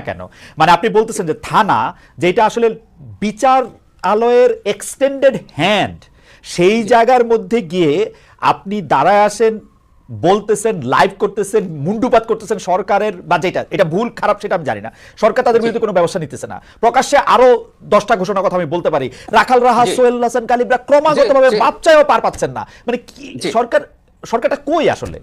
কেন? মানে আপনি বলতেছেন যে থানা যেটা আসলে বিচার আলয়ের এক্সটেন্ডেড হ্যান্ড সেই জায়গার মধ্যে গিয়ে আপনি দাঁড়ায় আসেন বলতেছেন লাইভ করতেছেন মুন্ডুপাত করতেছেন সরকারের বা যেটা এটা ভুল খারাপ সেটা আমি জানি না। সরকার তাদের বিরুদ্ধে কোনো ব্যবস্থা নিতেছে না। প্রকাশ্যে আরও দশটা ঘোষণার কথা আমি বলতে পারি। রাখাল রাহা। সোহেল হাসান কালিবরা ক্রমাগতভাবে। মাপ পার পাচ্ছেন না। মানে কি সরকার সরকারটা কই আসলে?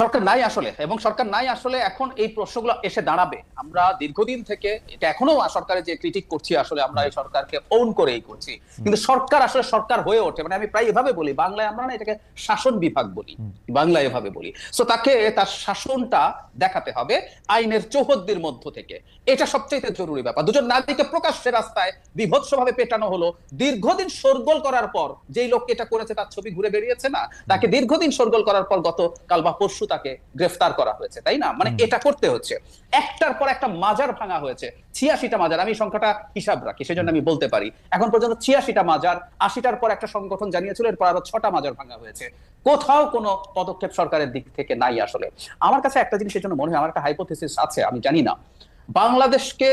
সরকার নাই আসলে এবং সরকার নাই আসলে এখন এই প্রশ্নগুলো এসে দাঁড়াবে। আমরা দীর্ঘদিন থেকে এটা এখনও সরকারের যে ক্রিটিক করছি আসলে আমরা এই সরকারকে ওন করেই করছি। কিন্তু সরকার আসলে সরকার হয়ে ওঠে মানে আমি প্রায় এভাবে বলি বাংলায় আমরা না এটাকে শাসন বিভাগ বলি বাংলায় এভাবে বলি। সো তাকে তার শাসনটা দেখাতে হবে আইনের চৌহদ্দির মধ্য থেকে। এটা সবচেয়ে জরুরি ব্যাপার। দুজন নারীকে প্রকাশ্যে রাস্তায় বিভৎসভাবে পেটানো হলো। দীর্ঘদিন শোরগোল করার পর যেই লোক এটা করেছে তার ছবি ঘুরে বেরিয়েছে না? তাকে দীর্ঘদিন শোরগোল করার পর গত কাল বা পরশু তাকে গ্রেফতার করা হয়েছে তাই না? মানে এটা করতে হচ্ছে। একটার পর একটা মাজার ভাঙা হয়েছে ছিয়াশিটা মাজার। আমি সংখ্যাটা হিসাব রাখি সেজন্য আমি বলতে পারি। এখন পর্যন্ত ছিয়াশিটা মাজার আশিটার পর একটা সংগঠন জানিয়েছিল এরপর আরও ছটা মাজার ভাঙা হয়েছে। কোথাও কোনো পদক্ষেপ সরকারের দিক থেকে নাই আসলে। আমার কাছে একটা জিনিসের জন্য মনে হয় আমার একটা হাইপোথেসিস আছে আমি জানি না। বাংলাদেশকে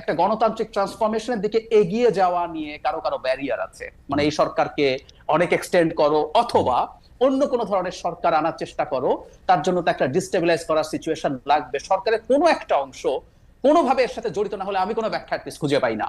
একটা গণতান্ত্রিক ট্রান্সফরমেশনের দিকে এগিয়ে যাওয়া নিয়ে কারও কারও ব্যারিয়ার আছে। মানে এই সরকারকে অনেক এক্সটেন্ড করো অথবা অন্য কোনো ধরনের সরকার আনার চেষ্টা করো, তার জন্য তো একটা ডিস্টেবিলাইজ করার সিচুয়েশন লাগবে। সরকারের কোনো একটা অংশ কোনোভাবে এর সাথে জড়িত না হলে আমি কোনো ব্যাখ্যা খুঁজে পাই না।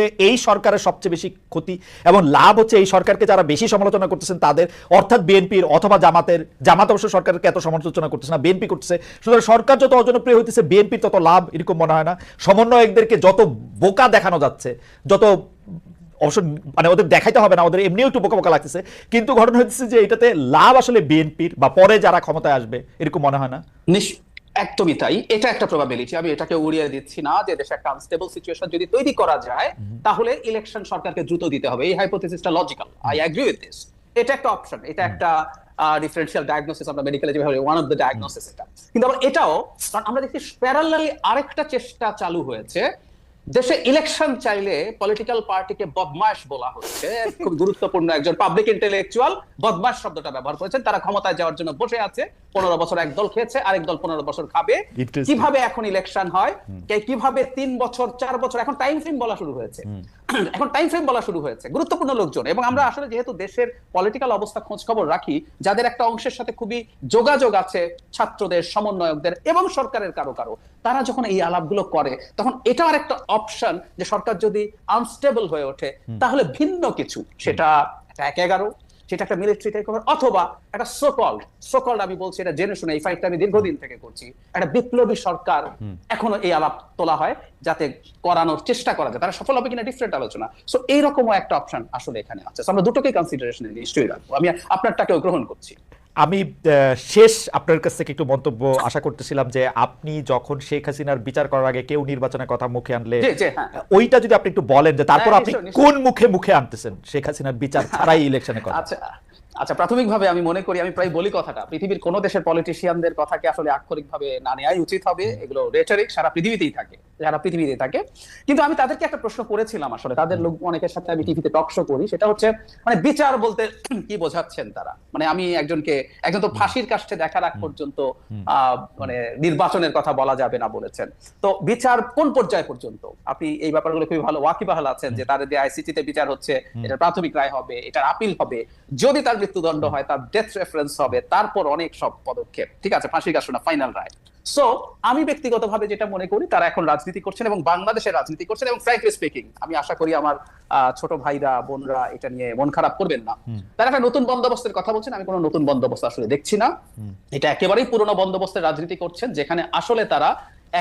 এই সরকারের সবচেয়ে বেশি ক্ষতি এবং লাভ হচ্ছে এই সরকারকে যারা বেশি সমালোচনা করতেছেন তাদের, অর্থাৎ বিএনপির অথবা জামাতের, জামাত অবশ্য সরকারকে এত সমালোচনা করতেছে না, বিএনপি করতেছে। সুতরাং সরকার যত অজনপ্রিয় হইতেছে, বিএনপির তত লাভ এরকম মনে হয় না। সমন্বয়কদেরকে যত বোকা দেখানো যাচ্ছে, যত অবশ্য মানে ওদের দেখাইতে হবে না, ওদের এমনিও একটু বোকা বোকা লাগতেছে। কিন্তু ঘটনা হচ্ছে যে এটাতে লাভ আসলে বিএনপির বা পরে যারা ক্ষমতায় আসবে, এরকম মনে হয় না? একদমই তাই। এটা একটা প্রবাবিলিটি আমি এটাকে উড়িয়ে দিচ্ছি না যে দেশে একটা আনস্টেবল সিচুয়েশন যদি তৈরি করা যায় তাহলে ইলেকশন সরকারকে দ্রুত দিতে হবে। এই হাইপোথিসিসটা logical I agree with this এটা একটা অপশন এটা একটা ডিফারেন্সিয়াল ডায়াগনোসিস আমরা মেডিকেলে যেভাবে ওয়ান অফ দ্য ডায়াগনোসিস এটা কিন্তু আবার এটাও কারণ আমরা দেখছি প্যারালালি আরেকটা চেষ্টা চালু হয়েছে দেশে ইলেকশন চাইলে পলিটিক্যাল পার্টিকে বদমাস বলা হচ্ছে। খুব গুরুত্বপূর্ণ একজন পাবলিক ইন্টেলেকচুয়াল বদমাস শব্দটা ব্যবহার করেছেন। তারা ক্ষমতায় যাওয়ার জন্য বসে আছে। পনেরো বছর এক দল খেয়েছে আরেক দল পনেরো বছর খাবে। কীভাবে এখন ইলেকশন হয়? কীভাবে তিন বছর চার বছর এখন টাইম ফ্রেম বলা শুরু হয়েছে। এখন টাইম ফ্রেম বলা শুরু হয়েছে গুরুত্বপূর্ণ লোকজন এবং আমরা আসলে যেহেতু দেশের পলিটিক্যাল অবস্থা খোঁজ খবর রাখি যাদের একটা অংশের সাথে খুবই যোগাযোগ আছে ছাত্রদের সমন্বয়কদের এবং সরকারের কারও কারও তারা যখন এই আলাপগুলো করে তখন এটা আর একটা অপশন যে সরকার যদি আনস্টেবল হয়ে ওঠে তাহলে ভিন্ন কিছু। সেটা এক এগারো সেটা একটা মিলিটারি টেক অথবা একটা সোকল সোকল আমি বলছি এটা জেনে শুনে এই ফাইটটা আমি দীর্ঘদিন থেকে করছি। একটা বিপ্লবী সরকার এখনও এই আলাপ তোলা হয় যাতে করানোর চেষ্টা করা যায়। তারা সফল হবে কিনা ডিফারেন্ট আলোচনা। সো এইরকমও একটা অপশন আসলে এখানে আছে। আমরা দুটোকে কনসিডারেশনে নিশ্চয়ই রাখব। আমি আপনারটাকেও গ্রহণ করছি। আমি আহ, শেষ আপনার কাছ থেকে একটু মন্তব্য আশা করতেছিলাম যে আপনি যখন শেখ হাসিনার বিচার করার আগে কেউ নির্বাচনের কথা মুখে আনলে হ্যাঁ। ওইটা যদি আপনি একটু বলেন যে তারপর হ্যাঁ, আপনি। কোন মুখে মুখে আনতেছেন শেখ হাসিনার বিচার ছাড়াই ইলেকশনের কথা আচ্ছা আচ্ছা প্রাথমিকভাবে আমি মনে করি আমি প্রায় বলি কথাটা পৃথিবীর কোন দেশের পলিটিশিয়ানদের কথাকে আসলে আক্ষরিকভাবে না নেওয়াই উচিত হবে। এগুলো রেটারিক সারা পৃথিবীতেই থাকে সারা পৃথিবীতেই থাকে। কিন্তু আমি তাদেরকে একটা প্রশ্ন করেছিলাম আসলে তাদের লোক অনেকের সাথে আমি টিভিতে টক শো করি সেটা হচ্ছে মানে বিচার বলতে কি বোঝাচ্ছেন তারা? মানে আমি একজনকে একজন তো ফাঁসির কাছে দেখার আগ পর্যন্ত আহ, মানে নির্বাচনের কথা বলা যাবে না বলেছেন। তো বিচার কোন পর্যায় পর্যন্ত? আপনি এই ব্যাপারগুলো খুবই ভালো ওয়াকিবাহাল আছেন যে তাদের যে আইসিটিতে বিচার হচ্ছে এটা প্রাথমিক রায় হবে এটার আপিল হবে। যদি তার মৃত্যুদণ্ড হয় তার ডেথ রেফারেন্স হবে তারপর অনেক সব পদক্ষেপ। ঠিক আছে ফাঁসির কাছে ফাইনাল রায়। সো আমি ব্যক্তিগতভাবে যেটা মনে করি তারা এখন রাজনীতি করছেন এবং বাংলাদেশের রাজনীতি করছেন এবং ফ্র্যাঙ্কলি স্পিকিং আমি আশা করি আমার ছোট ভাইরা বোনরা এটা নিয়ে মন খারাপ করবেন না। তারা একটা নতুন বন্দোবস্তের কথা বলছেন আমি কোনো নতুন বন্দোবস্ত আসলে দেখছি না। এটা একেবারেই পুরনো বন্দোবস্তের রাজনীতি করছেন যেখানে আসলে তারা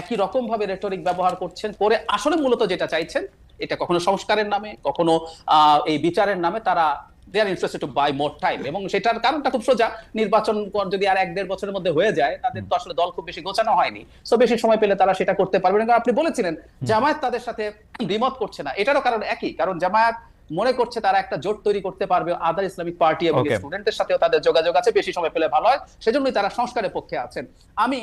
একই রকম ভাবে রেটরিক ব্যবহার করছেন করে আসলে মূলত যেটা চাইছেন এটা কখনো সংস্কারের নামে কখনো আহ, এই বিচারের নামে তারা they are interested to buy more time এবং সেটার কারণটা খুব সোজা। নির্বাচন যদি আর এক দেড় বছরের মধ্যে হয়ে যায় তাদের তো আসলে দল খুব বেশি গোছানো হয়নি। সো বেশি সময় পেলে তারা সেটা করতে পারবেন কারণ আপনি বলেছিলেন জামায়াত তাদের সাথে দ্বিমত করছে না। এটারও কারণ একই। কারণ জামায়াত মনে করছে তারা একটা জোট তৈরি করতে পারবে আদার ইসলামিক পার্টি এবং. স্টুডেন্টের সাথেও তাদের যোগাযোগ আছে বেশি সময় পেলে ভালো হয়। সেজন্যই তারা সংস্কারের পক্ষে আছেন। আমি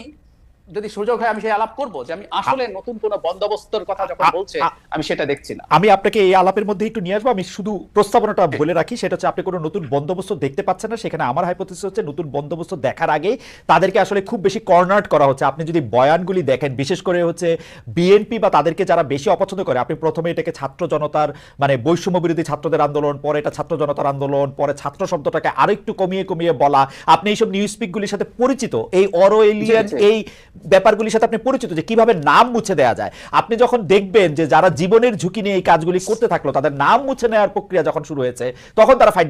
যদি সুযোগ হয় আমি সেই আলাপ করব যে আমি আসলে নতুন কোন বন্দোবস্তর কথা যখন বলছে আমি সেটা দেখছি না। আমি আপনাকে এই আলাপের মধ্যে একটু নিয়ে আসব। আমি শুধু প্রস্তাবনাটা বলে রাখি সেটা হচ্ছে আপনি কোনো নতুন বন্দোবস্ত দেখতে পাচ্ছেন না। সেখানে আমার হাইপোথিস হচ্ছে নতুন বন্দোবস্ত দেখার আগেই তাদেরকে আসলে খুব বেশি কর্নার্ট করা হচ্ছে। আপনি যদি বয়ানগুলি দেখেন বিশেষ করে হচ্ছে বিএনপি বা তাদেরকে যারা বেশি অপছন্দ করে আপনি প্রথমে এটাকে ছাত্র জনতার মানে বৈষম্য বিরোধী ছাত্রদের আন্দোলন পরে এটা ছাত্র জনতার আন্দোলন পরে ছাত্র শব্দটাকে আরেকটু কমিয়ে কমিয়ে বলা। আপনি এইসব নিউজ স্পিকগুলির সাথে পরিচিত। এই অরোয়েলিয়ান জি, জি। এই ব্যাপারগুলির সাথে আপনি পরিচিত যে কীভাবে নাম মুছে দেওয়া যায়। আপনি যখন দেখবেন যে যারা জীবনের ঝুঁকি নিয়ে এই কাজগুলি করতে থাকল, তাদের নাম মুছে নেওয়ার প্রক্রিয়া যখন শুরু হয়েছে, তখন তারা ফাইট